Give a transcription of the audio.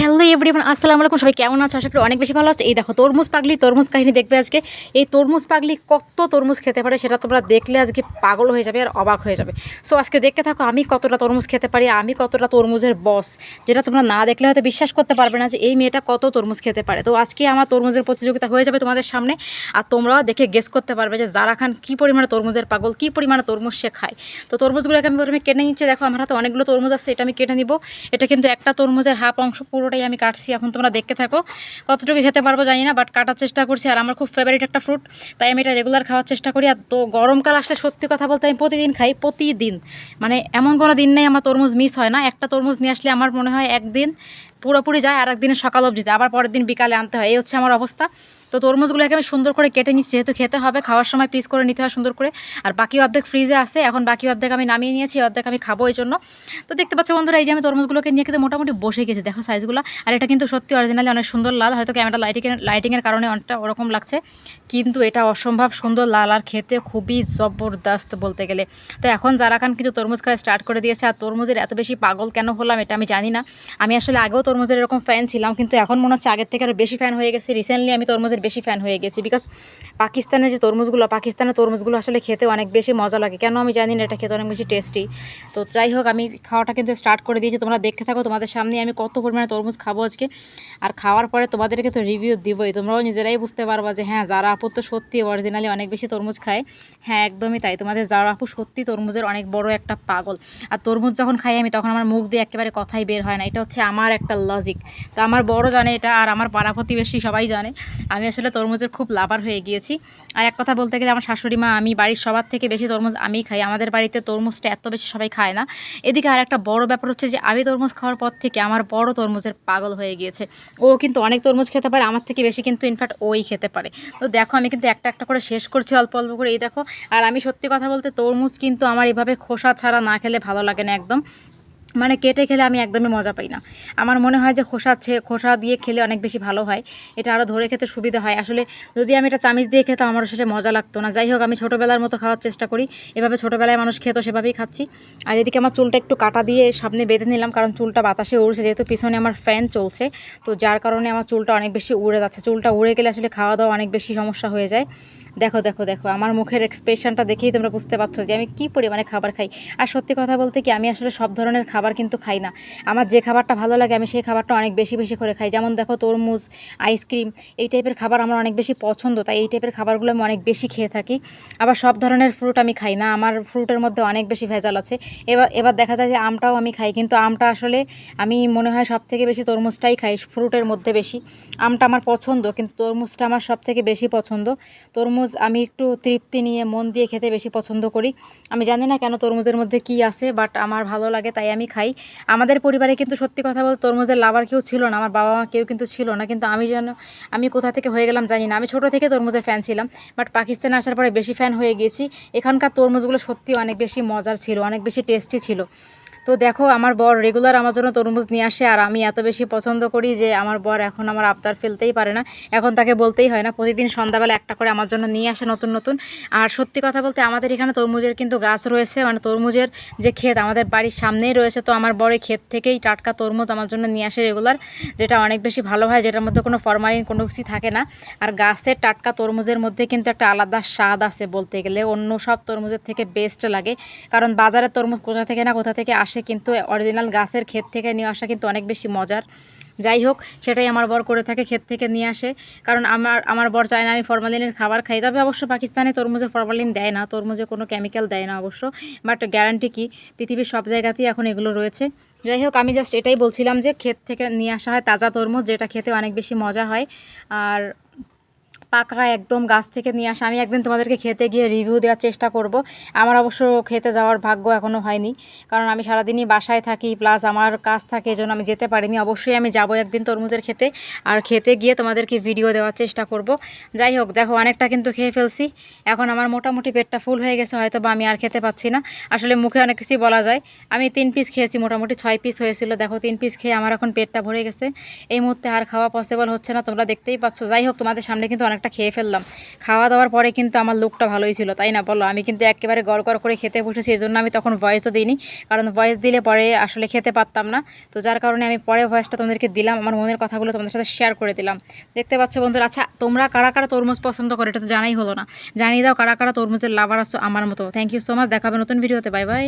Hello. Hello everyone, আসসালামু আলাইকুম। সবাই কেমন আছো? আশা করি অনেক বেশি ভালো আছে। এই দেখো, তরমুজ পাগলি, তরমুজ কাহিনী দেখবে আজকে। এই তরমুজ পাগলি কত তরমুজ খেতে পারে সেটা তোমরা দেখলে আজকে পাগল হয়ে যাবে আর অবাক হয়ে যাবে। সো আজকে দেখতে থাকো, আমি কতটা তরমুজ খেতে পারি, আমি কতটা তরমুজের বস যেটা তোমরা না দেখলে হয়তো বিশ্বাস করতে পারবে না যে এই মেয়েটা কত তরমুজ খেতে পারে। তো আজকে আমার তরমুজের প্রতিযোগিতা হয়ে যাবে তোমাদের সামনে আর তোমরা দেখে গেস করতে পারবে যে যারা খান কী পরিমাণে তরমুজের পাগল, কী পরিমাণে তরমুজ সে খায়। তো তরমুজগুলোকে আমি প্রথমে কেটে নিচ্ছি। দেখো, আমার হাতে অনেকগুলো তরমুজ আছে, এটা আমি কেটে নিব। এটা কিন্তু একটা তরমুজের হাফ অংশ পুরোটাই আমি কাটছি, এখন তোমরা দেখতে থাকো। কতটুকু খেতে পারব জানি না বাট কাটার চেষ্টা করছি, আর আমার খুব ফেভারিট একটা ফ্রুট তাই আমি এটা রেগুলার খাওয়ার চেষ্টা করি। আর তো গরমকাল আসলে সত্যি কথা বলতে আমি প্রতিদিন খাই, প্রতিদিন। মানে এমন কোনো দিন নেই আমার তরমুজ মিস হয় না। একটা তরমুজ নিয়ে আসলে আমার মনে হয় একদিন পুরোপুরি যায় আর একদিনের সকাল অবধি যায়, আবার পরের দিন বিকালে আনতে হয়। এই হচ্ছে আমার অবস্থা। তো তরমুজগুলোকে আমি সুন্দর করে কেটে নিচ্ছি, যেহেতু খেতে হবে, খাওয়ার সময় পিস করে নিতে হয় সুন্দর করে। আর বাকি অর্ধেক ফ্রিজে আছে, এখন বাকি অর্ধেক আমি নামিয়ে নিয়েছি অর্ধেক আমি খাব এই জন্য। তো দেখতে পাচ্ছ বন্ধুরা, এই যে আমি তরমুজগুলোকে নিয়ে খেতে মোটামুটি বসে গেছি, দেখো সাইজগুলো আর এটা কিন্তু সত্যি অরিজিনালি অনেক সুন্দর লাল, হয়তো ক্যামেরা লাইটিংয়ের লাইটিংয়ের কারণে অনেকটা ওরকম লাগছে। কিন্তু এটা অসম্ভব সুন্দর লাল আর খেতে খুবই জবরদস্ত বলতে গেলে। তো এখন যারা খান কিন্তু তরমুজ খাওয়া স্টার্ট করে দিয়েছে, আর তরমুজের এত বেশি পাগল কেন হলাম এটা আমি জানি না। আমি আসলে আগেও তরমুজের এরকম ফ্যান ছিলাম, কিন্তু এখন মনে হচ্ছে আগের থেকে আরও বেশি ফ্যান হয়ে গেছে। রিসেন্টলি আমি তরমুজের বেশি ফ্যান হয়ে গেছি বিকজ পাকিস্তানের যে তরমুজগুলো, পাকিস্তানের তরমুজগুলো আসলে খেতে অনেক বেশি মজা লাগে। কেন আমি জানি না, এটা খেতে অনেক বেশি টেস্টি তো যাই হোক, আমি খাওয়াটা কিন্তু স্টার্ট করে দিয়েছি। তোমরা দেখতে থাকো, তোমাদের সামনে আমি কত পরিমাণে তরমুজ খাব আজকে। আর খাওয়ার পরে তোমাদেরকে তো রিভিউ দিবই। তোমরাও নিজেরাই বুঝতে পারবা যে হ্যাঁ যারা আপু তো সত্যি অরিজিনালি অনেক বেশি তরমুজ খায়। হ্যাঁ একদমই তাই। তোমাদের যারা আপু সত্যি তরমুজের অনেক বড় একটা পাগল। আর তরমুজ যখন খাই আমি, তখন আমার মুখ দিয়ে একেবারে কথাই বের হয় না। এটা হচ্ছে আমার একটা লজিক তো আমার বড় জানে এটা, আর আমার পাড়া প্রতিবেশী সবাই জানে। আমি আসলে তরমুজের খুব লাভার হয়ে গিয়েছি। আর এক কথা বলতে গেলে আমার শাশুড়ি মা, আমি বাড়ির সবার থেকে বেশি তরমুজ আমিই খাই। আমাদের বাড়িতে তরমুজটা এত বেশি সবাই খায় না। এদিকে আর একটা বড় ব্যাপার হচ্ছে যে, আমি তরমুজ খাওয়ার পর থেকে আমার বড় তরমুজের পাগল হয়ে গিয়েছে। ও কিন্তু অনেক তরমুজ খেতে পারে, আমার থেকে বেশি কিন্তু ইনফ্যাক্ট ওই খেতে পারে। তো দেখো, আমি কিন্তু একটা একটা করে শেষ করছি অল্প অল্প করে। এই দেখো, আর আমি সত্যি কথা বলতে তরমুজ কিন্তু আমার এভাবে খোসা ছাড়া না খেলে ভালো লাগে না একদম। মানে কেটে খেলে আমি একদমই মজা পাই না। আমার মনে হয় যে খোসা খোসা দিয়ে খেলে অনেক বেশি ভালো হয়। এটা আরও ধরে খেতে সুবিধা হয়। আসলে যদি আমি এটা চামিচ দিয়ে খেতাম, আমারও সেটা মজা লাগতো না। যাই হোক, আমি ছোটোবেলার মতো খাওয়ার চেষ্টা করি। এভাবে ছোটোবেলায় মানুষ খেত, সেভাবেই খাচ্ছি। আর এদিকে আমার চুলটা একটু কাটা দিয়ে সামনে বেঁধে নিলাম, কারণ চুলটা বাতাসে উড়ছে। যেহেতু পিছনে আমার ফ্যান চলছে, তো যার কারণে আমার চুলটা অনেক বেশি উড়ে যাচ্ছে। চুলটা উড়ে গেলে আসলে খাওয়া দাওয়া অনেক বেশি সমস্যা হয়ে যায়। দেখো দেখো দেখো, আমার মুখের এক্সপ্রেশনটা দেখেই তোমরা বুঝতে পারছ যে আমি কী পরিমাণে খাবার খাই। আর সত্যি কথা বলতে কি, আমি আসলে সব ধরনের খাবার কিন্তু খাই না। আমার যে খাবারটা ভালো লাগে, আমি সেই খাবারটা অনেক বেশি বেশি করে খাই। যেমন দেখো তরমুজ, আইসক্রিম, এই টাইপের খাবার আমার অনেক বেশি পছন্দ, তাই এই টাইপের খাবারগুলো আমি অনেক বেশি খেয়ে থাকি। আবার সব ধরনের ফ্রুট আমি খাই না, আমার ফ্রুটের মধ্যে অনেক বেশি ভেজাল আছে। এবার এবার দেখা যায় যে আমটাও আমি খাই, কিন্তু আমটা আসলে আমি মনে হয় সব থেকে বেশি তরমুজটাই খাই ফ্রুটের মধ্যে বেশি। আমটা আমার পছন্দ, কিন্তু তরমুজটা আমার সব থেকে বেশি পছন্দ। তরমুজ আমি একটু তৃপ্তি নিয়ে, মন দিয়ে খেতে বেশি পছন্দ করি। আমি জানি না কেন তরমুজের মধ্যে কি আছে বাট আমার ভালো লাগে, তাই আমি খাই। আমাদের পরিবারে কিন্তু সত্যি কথা বলতে তরমুজের লাভার কেউ ছিল না, আমার বাবা মা কেউ কিন্তু ছিল না। কিন্তু আমি যেন, আমি কোথা থেকে হয়ে গেলাম জানি না। আমি ছোটো থেকে তরমুজের ফ্যান ছিলাম বাট পাকিস্তানে আসার পরে বেশি ফ্যান হয়ে গেছি। এখানকার তরমুজগুলো সত্যি অনেক বেশি মজার ছিল, অনেক বেশি টেস্টি ছিল। তো দেখো, আমার বর রেগুলার আমার জন্য তরমুজ নিয়ে আসে আর আমি এত বেশি পছন্দ করি যে আমার বর এখন আমার আবদার ফেলতেই পারে না। এখন তাকে বলতেই হয় না, প্রতিদিন সন্ধ্যাবেলা একটা করে আমার জন্য নিয়ে আসে নতুন নতুন। আর সত্যি কথা বলতে আমাদের এখানে তরমুজের কিন্তু গাছ রয়েছে মানে তরমুজের যে ক্ষেত আমাদের বাড়ির সামনেই রয়েছে। তো আমার বড় ক্ষেত থেকেই টাটকা তরমুজ আমার জন্য নিয়ে আসে রেগুলার যেটা অনেক বেশি ভালো হয়, যেটার মধ্যে কোনো ফরমালিন কোনো কিছু থাকে না। আর গাছের টাটকা তরমুজের মধ্যে কিন্তু একটা আলাদা স্বাদ আছে বলতে গেলে, অন্য সব তরমুজের থেকে বেস্ট লাগে। কারণ বাজারের তরমুজ কোথা থেকে না কোথা থেকে আসে কিন্তু অরিজিনাল গাছের ক্ষেত থেকে নিয়ে আসা কিন্তু অনেক বেশি মজার। যাই হোক, সেটাই আমার বর করে থাকে ক্ষেত থেকে নিয়ে আসে। কারণ আমার আমার বর চায় না আমি ফরমালিনের খাবার খাই। তবে অবশ্য পাকিস্তানে তরমুজে ফরমালিন দেয় না, তরমুজে কোনো কেমিক্যাল দেয় না অবশ্য। বাট গ্যারান্টি কি? পৃথিবীর সব জায়গাতেই এখন এগুলো রয়েছে। যাই হোক, আমি জাস্ট এটাই বলছিলাম যে, ক্ষেত থেকে নিয়ে আসা হয় তাজা তরমুজ, যেটা খেতে অনেক বেশি মজা হয়। আর পাকা একদম গাছ থেকে নিয়ে আসা। আমি একদিন তোমাদেরকে খেতে গিয়ে রিভিউ দেওয়ার চেষ্টা করব। আমার অবশ্য খেতে যাওয়ার ভাগ্য এখনও হয়নি। কারণ আমি সারাদিনই বাসায় থাকি প্লাস আমার কাজ থাকে, এজন্য আমি যেতে পারিনি। অবশ্যই আমি যাব একদিন তরমুজের খেতে। আর খেতে গিয়ে তোমাদেরকে ভিডিও দেওয়ার চেষ্টা করব। যাই হোক, দেখো অনেকটা কিন্তু খেয়ে ফেলছি। এখন আমার মোটামুটি পেটটা ফুল হয়ে গেছে হয়তো বা আমি আর খেতে পাচ্ছি না। আসলে মুখে অনেক কিছুই বলা যায়। আমি তিন পিস খেয়েছি, মোটামুটি ছয় পিস হয়েছিল। দেখো, তিন পিস খেয়ে আমার এখন পেটটা ভরে গেছে। এই মুহূর্তে আর খাওয়া পসিবল হচ্ছে না, তোমরা দেখতেই পাচ্ছ। যাই হোক, তোমাদের সামনে কিন্তু অনেক অনেকটা খেয়ে ফেললাম। খাওয়া দাওয়ার পরে কিন্তু আমার লুকটা ভালোই ছিল, তাই না বলো? আমি কিন্তু একেবারে গড় গড় করে খেতে বসেছি এই জন্য আমি তখন ভয়েসও দিইনি। কারণ ভয়েস দিলে পরে আসলে খেতে পারতাম না। তো যার কারণে আমি পরে ভয়েসটা তোমাদেরকে দিলাম, আমার মনের কথাগুলো তোমাদের সাথে শেয়ার করে দিলাম। দেখতে পাচ্ছ বন্ধুরা আচ্ছা তোমরা কারা কারা তরমুজ পছন্দ করো? এটা তো জানাই হলো না। জানিয়ে দাও কারা কারা তরমুজের লাভার আসছো আমার মতো। থ্যাংক ইউ সো মাচ দেখাবে নতুন ভিডিওতে বাই বাই